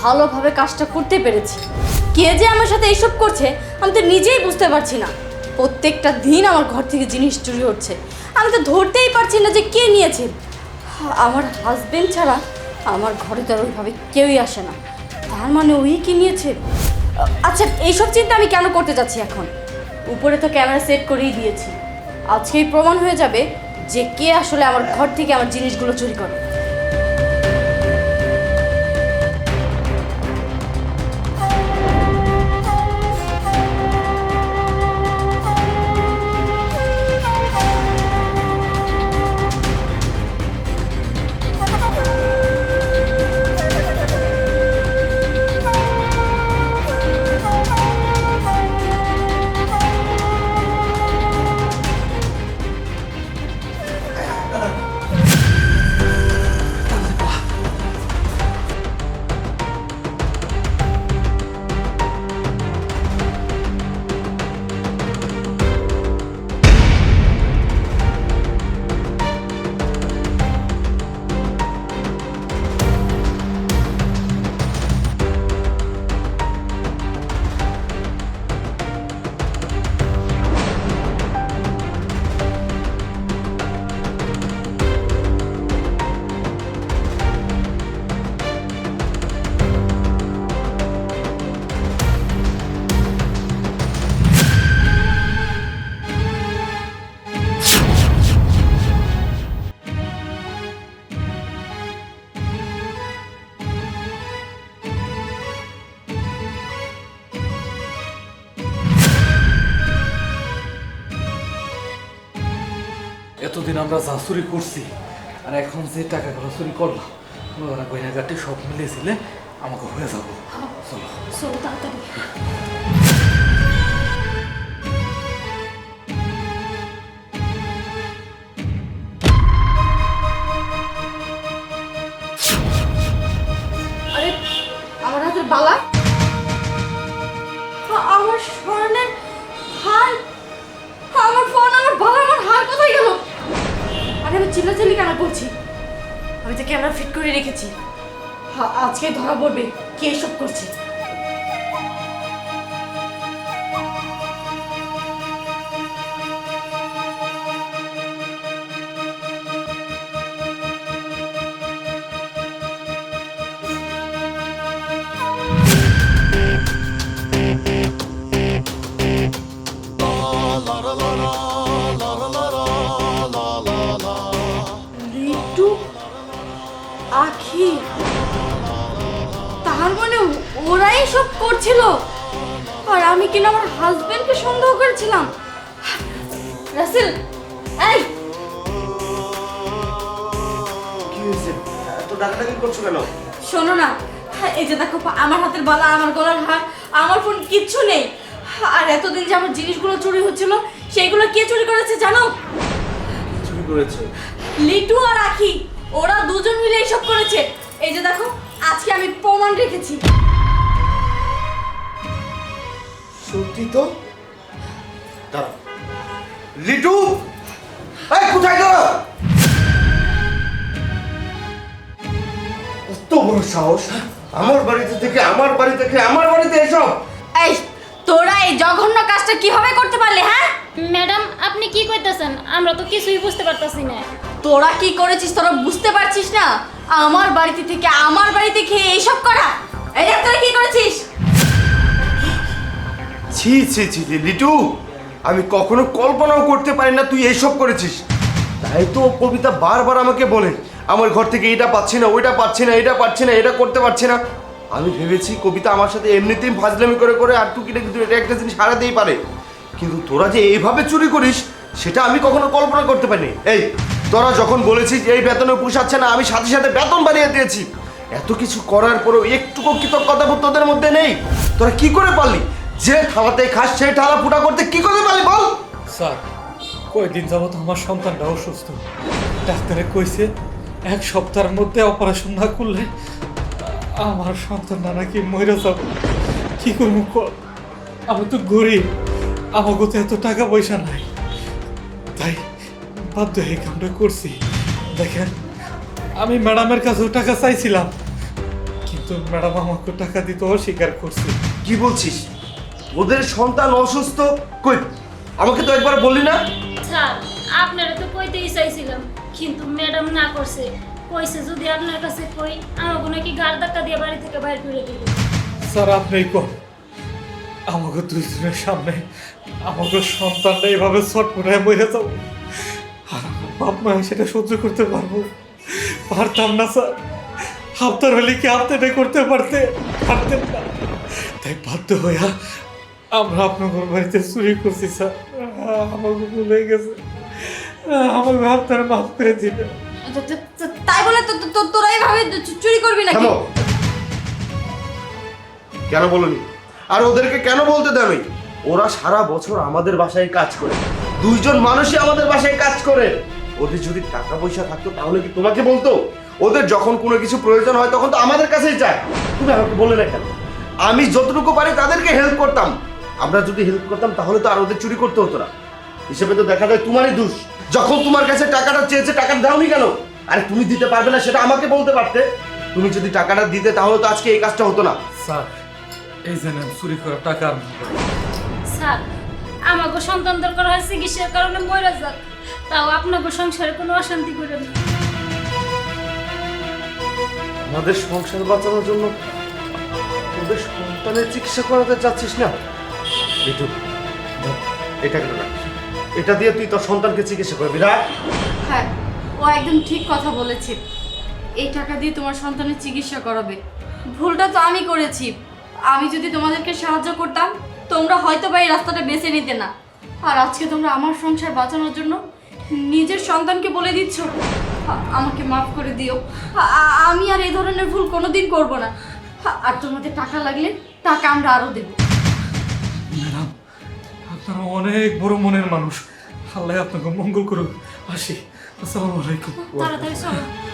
ভালোভাবে কাজটা করতে পেরেছি। কে যে আমার সাথে এইসব করছে, আমি তো নিজেই বুঝতে পারছি না। প্রত্যেকটা দিন আমার ঘর থেকে জিনিস চুরি হচ্ছে। আমি তো ধরতেই পারছি না যে কে নিয়েছে। আমার হাজবেন্ড ছাড়া আমার ঘরে তো ওইভাবে কেউই আসে না। তার মানে ওই কি নিয়েছে? আচ্ছা এইসব চিন্তা আমি কেন করতে যাচ্ছি এখন? উপরে তো ক্যামেরা সেট করেই দিয়েছি। আজকেই প্রমাণ হয়ে যাবে যে কে আসলে আমার ঘর থেকে আমার জিনিসগুলো চুরি করে। এতদিন আমরা যা চুরি করছি, আর এখন যে টাকাগুলো চুরি করলাম ওরা গয়নাঘাটে সব মিলেছিলে আমাকে হয়ে যাব। চলো। চলো তাড়াতাড়ি। আমার স্বর্ণের হার আমার ফোন, আমার বালা আমার হার কোথায় গেল? আরে আমি চিল্লাচিল্লি কেন করছি আমি তো ক্যামেরা ফিট করে রেখেছি। আজকে ধরা পড়বে। কে এসব করছে? ওরাই সব করছিল। আর আমি কিনা আমার হাজবেন্ডকে সন্দেহ করেছিলাম। রাসেল এই! কি হয়েছে? এত ডাকাডাকি করছ কেন? শোনো না হ্যাঁ, এই যে দেখো আমার হাতের বালা আমার গলার হার আমার ফোন কিচ্ছু নেই। আর এতদিন যে আমার জিনিসগুলো চুরি হচ্ছিল সেইগুলো কে চুরি করেছে জানো? চুরি করেছে? লিটু আর আখি ওরা দুজন মিলে এইসব করেছে। এই যে দেখো আজকে আমি প্রমাণ রেখেছি। সত্যি তো দাঁড়া লিটু? এই কোথায় গো কত বড় সাহস। আমার বাড়িতে থেকে আমার বাড়ি থেকে আমার বাড়িতে এসব এই তোরা এই জঘন্য কাজটা কীভাবে করতে পারলে হ্যাঁ? ম্যাডাম আপনি কি কইতেছেন? আমরা তো কিছুই বুঝতে পারতাছি না। তোরা কি করেছিস তোরা বুঝতে পারছিস না? আমার বাড়িতে থেকে আমার বাড়িতে খেয়ে এইসব করা। এই তোরা কি করেছিস? ছি ছি ছি লিটু, আমি কখনো কল্পনাও করতে পারি না তুই এইসব করেছিস। তাই তো কবিতা বারবার আমাকে বলে, আমার ঘর থেকে এটা পাচ্ছি না, ওইটা পাচ্ছি না, এটা পাচ্ছি না, এটা করতে পারছি না। আমি ভেবেছি কবিতা আমার সাথে এমনিতেই ফাজলামি করে করে আর তুই টুকিটা কিন্তু এটা একটা জিনিস হারাতেই পারে। কিন্তু তোরা যে এইভাবে চুরি করিস, সেটা আমি কখনো কল্পনা করতে পারিনি। এই, তোরা যখন বলেছিস এই বেতনে পোষাচ্ছে না, আমি সাথে সাথে বেতন বাড়িয়ে দিয়েছি। এত কিছু করার পরেও একটুকু কৃতজ্ঞতা তোদের মধ্যে নেই। তোরা কি করে পারলি? যে থালাতে খাস সেই থালা ফুটা করতে কি করে পারলি বল। স্যার কয়দিন যাবত আমার সন্তানটা অসুস্থ। ডাক্তারে কইছে এক সপ্তাহের মধ্যে অপারেশন না করলে আমার সন্তানটা নাকি মরে যাব। কি করব আমি তো গরিব আমাকে তো এত টাকা পয়সা নাই। তাই বাধ্য হয়ে কামটা করছি? দেখেন আমি ম্যাডামের কাছেও টাকা চাইছিলাম কিন্তু কিন্তু ম্যাডাম আমাকে টাকা দিতে অস্বীকার করছে। কি বলছিস? ওদের সন্তান অসুস্থ? কই আমাকে তো একবার বললি না? স্যার আপনারা তো কইতেই চাইছিলাম কিন্তু ম্যাডাম না করছে। কইছে যদি আপনার কাছে কই আমাকে নাকি গাড় ধাক্কা দিয়ে বাড়ি থেকে বাইর করে দিবে স্যার আপনি কোন আমাকে দুইজনের সামনে আমাকে সন্তানটা এইভাবে ছটফটায় মরে যাও। আর বাপ মা সেটা সহ্য করতে পারব। পারতাম না স্যার। আপনার হলে কি আপনি এটা করতে পারতে পারতেন না। তাই বাধ্য হইয়া আমরা আপনার বাড়িতে চুরি করছি স্যার। আমাকে ভুলে গেছে। আমাকে আপনারা মাফ করে দিবেন তো- তাই বলে তো তোরা এইভাবে চুরি করবি নাকি? কেন বলনি? আর ওদেরকে কেন বলতে দেন ওরা সারা বছর আমাদের বাসায় কাজ করে। দুইজন মানুষই আমাদের বাসায় কাজ করে। ওদের যদি টাকা পয়সা থাকতো তাহলে কি তোমাকে বলতো? ওদের যখন কোনো কিছু প্রয়োজন হয় তখন তো আমাদের কাছেই চায় তুমি আমাকে বলে না কেন? আমি যতটুকু পারি তাদেরকে হেল্প করতাম। আমরা যদি হেল্প করতাম তাহলে তো আর ওদের চুরি করতে হতো না। হিসেবে তো দেখা যায় তোমারই দোষ। যখন তোমার কাছে টাকাটা চেয়েছে টাকাটা দাওনি কেন? আরে তুমি দিতে পারবে না সেটা আমাকে বলতে পারতে। তুমি যদি টাকাটা দিতে তাহলে তো আজকে এই কাজটা হতো না। স্যার এই যে নেন, চুরি করা টাকা স্যার আমাকে সন্তান দরকার হয় চিকিৎসার কারণে মরে যাক। তাও আপনাকে সংসারে কোনো অশান্তি করে না। আমাদের সংসার বাঁচানোর জন্য তোদের সন্তানের চিকিৎসা করাতে চাচ্ছিস না? বিটু এটা কেন এটা দিয়ে তুই তোর সন্তানকে চিকিৎসা করবি, রাখ। হ্যাঁ ও একদম ঠিক কথা বলেছে। এই টাকা দিয়ে তোমার সন্তানের চিকিৎসা করাবে। ভুলটা তো আমি করেছি। আমি যদি তোমাদেরকে সাহায্য করতাম, তোমরা হয়তো বা এই রাস্তাটা বেছে নিতে না। আর আজকে তোমরা আমার সংসার বাঁচানোর জন্য নিজের সন্তানকে বলে দিচ্ছ। আমাকে মাফ করে দিও। আমি আর এই ধরনের ভুল কোনোদিন করব না। আর তোমাদের টাকা লাগলে টাকা আমরা আরও দেবো। আপনারা অনেক বড় মনের মানুষ। আল্লাহ আপনাকে মঙ্গল করুক। আসি। আসসালামু আলাইকুম। তাড়াতাড়ি চলো।